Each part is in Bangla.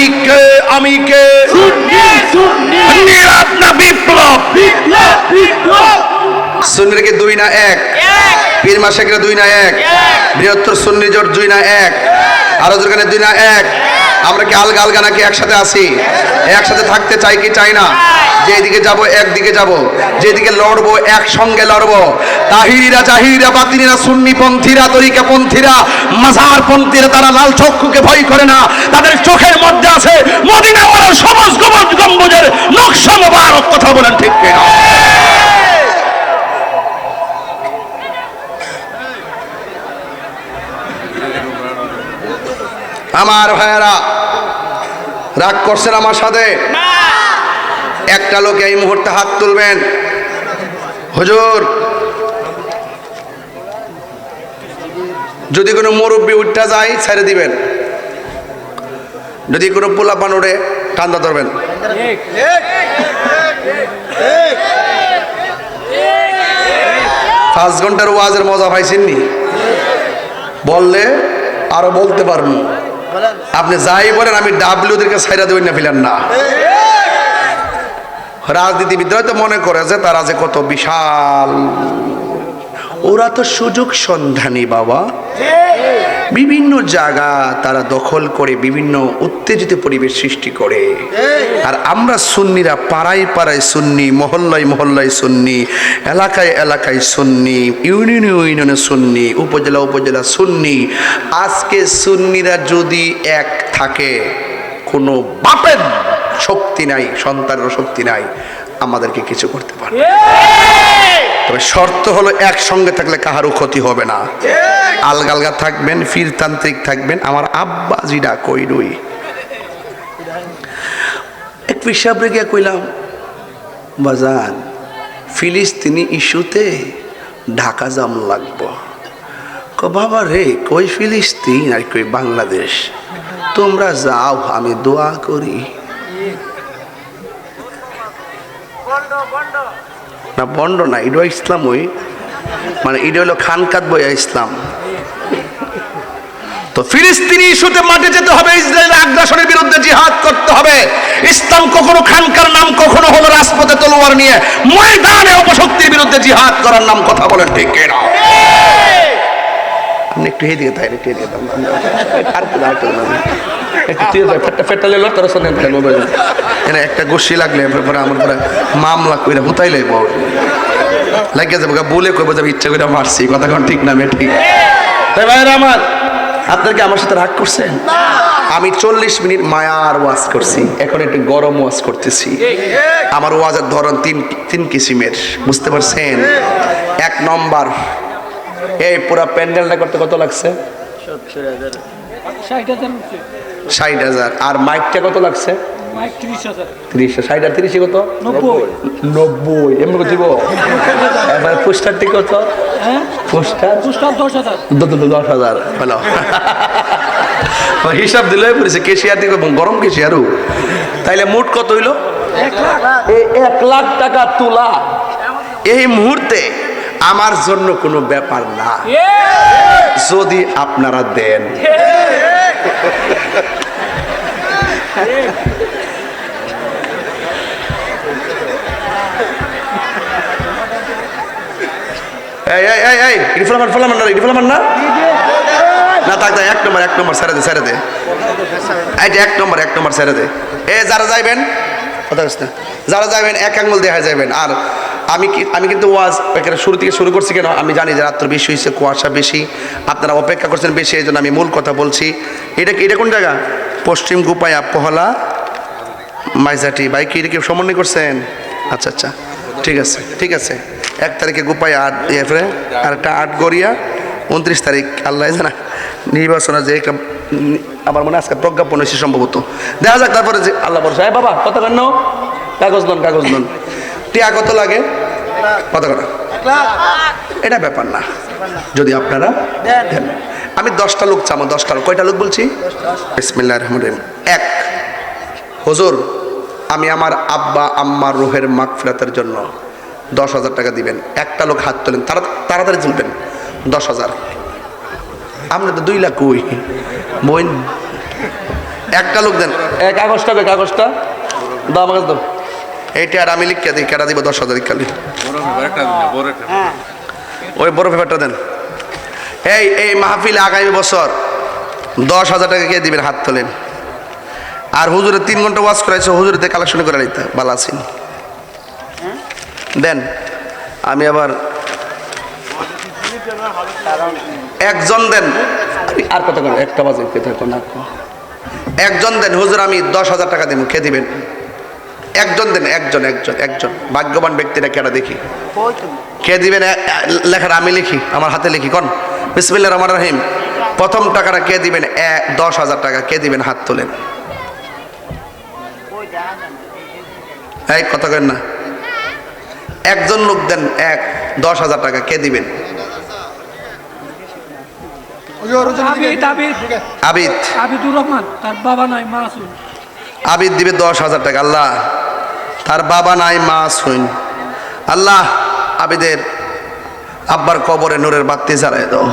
আমি কে? আমি কে? নীরব না বিপ্লব। সুন্নির কি দুই না এক। পীর মাসেকের দুই না এক। বৃহত্তর সুন্নি জোট দুই না এক। আরও যেখানে দুই না এক। আমরা কি আলগা আলগা নাকি একসাথে আসি একসাথে থাকতে চাই কি চাই না? যেদিকে যাব, একদিকে যাব। যেদিকে লড়বো, একসঙ্গে লড়বো। তাহিরিরা জাহিরা বাতিনিরা পন্থীরা, তরিকা পন্থীরা মাজার পন্থীরা তারা লাল চক্ষুকে ভয় করে না। তাদের চোখের মধ্যে আছে মদিনা বড় সবুজ গবজ গম্বুজের নকশা মোবারক, কথা বলেন ঠিক কিনা? আমার ভাইয়েরা, রাগ করছেন আমার সাথে? একটা লোক এই মুহূর্তে হাত তুলবেন। হুজুর, যদি কোনো মুরব্বী উঠটা যায়, ছেড়ে দিবেন। যদি কোনো পোলাপান ওড়ে টান্দা ধরবেন। পাঁচ ঘণ্টার ওয়াজের মজা পাইছেননি? বললে আরও বলতে পারব আপনি যাই বলেন, আমি ডাব্লিউদেরকে সাইরা দেবেন না, ফেলেন না। রাজনীতিবিদরা তো মনে করে যে তারা যে কত বিশাল। ওরা তো সুযোগ সন্ধানী বাবা। বিভিন্ন জায়গা তারা দখল করে বিভিন্ন উত্তেজিত পরিবেশ সৃষ্টি করে। আর আমরা সুন্নিরা পাড়ায় পাড়ায় সুন্নি, মহল্লায় মহল্লায় সুন্নি, এলাকায় এলাকায় সুন্নি, ইউনিয়ন ইউনিয়নে সুন্নি, উপজেলা উপজেলা সুন্নি। আজকে সুন্নিরা যদি এক থাকে, কোনো বাপের শক্তি নাই সন্তানের শক্তি নাই, আমাদেরকে কিছু করতে পারে তবে শর্ত হলো একসঙ্গে থাকলে কাহারও ক্ষতি হবে না। আলগা আলগা থাকবেন, ফিরতান্ত্রিক থাকবেন, আমার আব্বা জিডা কই রুই? এক পিসাব রেগে কইলাম, বাজান, ফিলিস্তিনি ইস্যুতে ঢাকা জাম লাগবো। ক, বাবা রে, কই ফিলিস্তিন আর কই বাংলাদেশ? তোমরা যাও, আমি দোয়া করি। না বন্ড না এটা ইসলাম ওই। মানে এটা হলো খানকাত বইয়া ইসলাম। তো ফিলিস্তিনি ইস্যুতে মাঠে যেতে হবে ইসরায়েলের আগ্রাসনের বিরুদ্ধে জিহাদ করতে হবে। ইসলাম কখনো খানকার নাম কখনো হলো রাজপথে তলোয়ার নিয়ে ময়দানে অপশক্তির বিরুদ্ধে জিহাদ করার নাম কথা বলেন ঠিক কিনা আপনি একটু এদিকে তাই একটু। আর একটু শোনেন গোষ্ঠী লাগলে পরে আমার পরে মামলা কইরা হুতাই লাগবো লাগিয়ে যাব বলে কইবো যাবে ইচ্ছা করে মারছি কথা কোন ঠিক না ঠিক। তাই ভাইরা আমার। আপনার কি আমার সাথে রাগ করছেন আমি চল্লিশ মিনিট মায়ার ওয়াজ করছি এখন একটু গরম ওয়াজ করতেছি। আমার ওয়াজের ধরন তিন তিন কিসিমের বুঝতে পারছেন? এক নম্বর এই পুরা প্যান্ডেলটা করতে কত লাগছে? ষাট হাজার। আর মাইকটা কত লাগছে? ত্রিশ ষাট আর তিরিশে কত? নব্বই। এমনি কত দিব। এবার পোস্টারটি কত? পোস্টার? দশ হাজার। হিসাব দিলে কেশিয়ার দিকে গরম কেশিয়ারও তাইলে মোট কত হইল? এক লাখ। টাকা তোলা। এই মুহূর্তে আমার জন্য কোনো ব্যাপার না। যদি আপনারা দেন। এই এই এই এই ইডি ফলামান ফলামান না না? না থাক এক নম্বর এক নম্বর, ছেড়ে দে ছেড়ে দে। এই এক নম্বর এক নম্বর, ছেড়ে দে। এ, যারা যাইবেন, কথা যারা যাবেন এক আঙ্গুল দেখা যাবেন আর আমি আমি কিন্তু ওয়াজ এখানে শুরু থেকে শুরু করছি কেন? আমি জানি যে রাত্র বেশি হয়েছে, কুয়াশা বেশি। আপনারা অপেক্ষা করছেন বেশি, এই জন্য আমি মূল কথা বলছি। এটা এটা কোন জায়গা? পশ্চিম গুপায়া পহলা মাইজাটি। ভাই, কি এটা কি সমন্বয় করছেন? আচ্ছা আচ্ছা। ঠিক আছে ঠিক আছে। এক তারিখে গোপাই আট এরপরে আর একটা আট গড়িয়া, উনত্রিশ তারিখ। আল্লাহ জানা নির্বাচনে যে একটা আমার মনে আজকে প্রজ্ঞাপন হয়েছে সম্ভবত। দেখা যাক তারপরে যে আল্লাহ বলছে হ্যাঁ বাবা কত কেন কাগজ লন কাগজ লন। টিয়া কত লাগে? কত এটা ব্যাপার না। যদি আপনারা দেন। আমি দশটা লোক চামো দশটা লোক। কয়টা লোক বলছি? রহমান এক। হুজুর আমি আমার আব্বা আম্মার রুহের মাগফিরাতের জন্য দশ হাজার টাকা দিবেন। একটা লোক হাত তোলেন তারা তাড়াতাড়ি তুলবেন। দশ হাজার। আপনি তো দুই লাখ কই? বইন একটা লোক দেন। এক কাগজটা দে কাগজটা দাও আমাকে দাও। এইটা আর আমি লিখে দিই কেটা দিব? দশ হাজার খালি ওই বড় পেপারটা দেন। এই এই মাহফিলে আগামী বছর দশ হাজার টাকা কে দিবেন হাত তোলেন? আর হুজুরে তিন ঘণ্টা ওয়াশ করাইছে হুজুরেতে কালেকশন করে নিতে ভালো আছেন দেন আমি আবার একজন দেন। আমি আর কত একটা বাজে কে থাকো না। একজন দেন হুজুর আমি দশ হাজার টাকা দেবো কে দিবেন? একজন দেন একজন একজন একজন। ভাগ্যবান ব্যক্তিরা কেটা দেখি? কে দিবেন? লেখাটা আমি লিখি আমার হাতে লিখি কন? বিসমিল্লা রহমান রহিম। প্রথম টাকাটা কে দিবেন? এক দশ হাজার টাকা কে দিবেন? হাত তোলেন। এই কথা কেন না। একজন লোক দেন এক দশ হাজার টাকা কে দিবেন? আবিদ আবিদ। আবিদ। আবিদুর রহমান তার বাবা নাই মা আবিদ দিবে দশ হাজার টাকা। আল্লাহ তার বাবা নাই মা শুন আল্লাহ আবিদের আব্বার কবরে নূরের বাতি জ্বালায় দাও।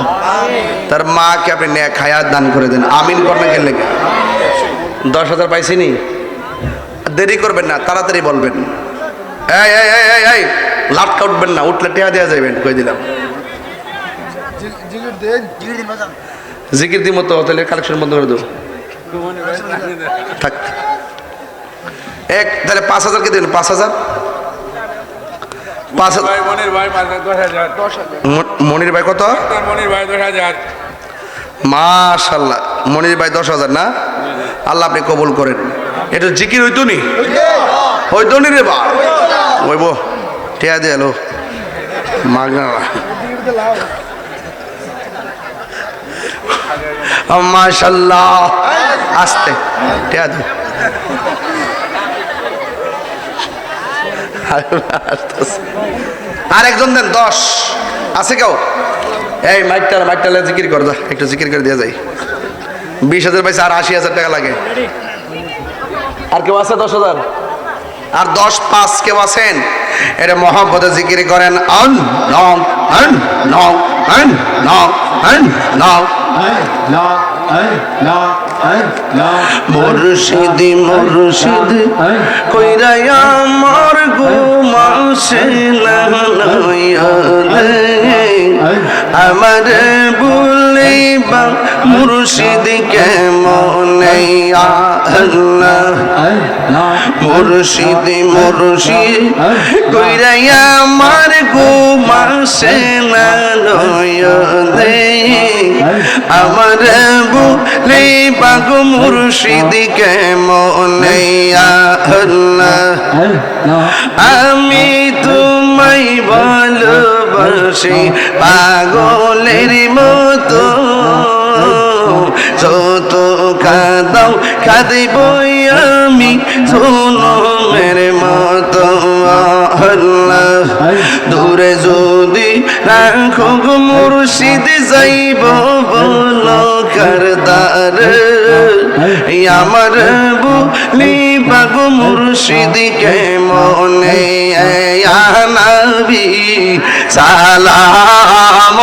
তার মাকে আপনি ন্যাক হায়াত দান করে দেন। আমিন করনা গেলে দশ হাজার পাইছিনি দেরি করবেন না তাড়াতাড়ি বলবেন। এই এই এই এই এই লাটকা উঠবেন না উঠলে টেয়া দেওয়া যাবেন কই দিলাম। জিকির দি মতো হোটেলের কালেকশন বন্ধ করে দেবো থাক। এক তাহলে পাঁচ হাজার কে দেবেন পাঁচ হাজার? পাঁচ হাজার ভাই মনির ভাই কত? মনির ভাই দশ হাজার। মাশাল্লাহ মনির ভাই দশ হাজার না? আল্লাহ আপনি কবুল করেন। এটা জিকির হইতো নি? হইতো নি রে বা ওইব টিয়া দিয়ে এলো মাগনা মাশাল্লাহ। আসতে। টিয়া দে। আর একজন দেন, দশ। আছে কেউ? এই মাইকটা মাইকটা জিকির কর, যা, একটু জিকির করে দিয়ে যাই। বিশ হাজার পয়সা আর আশি হাজার টাকা লাগে। আর কেউ আছে দশ হাজার? আর দশ পাঁচ কেউ আছেন? এটা মহব্বতে জিকির করেন অন নং অন নং অন নং অন নং। মুর্শিদি, মুর্শিদ কইরাই আমার মাসে আমার বলে বা মুর্শিদ কেমন আল্লাহ? মুর্শিদ মুর্শিদ কইরাই আমার গো মাসে দে আমার বলে বাগ মুর্শিদ কেমন আল্লাহ? আমি তোমায় ভালোবাসি, পাগলের মতো। যত কাদাও কাঁদিব আমি মেরে মতো। আল্লাহ, দূরে যদি রাখো মুর্শিদ যাইব বলো কারদার। আমার বলি বাগো মুর্শিদিকে মনে আনাবি? সালাম।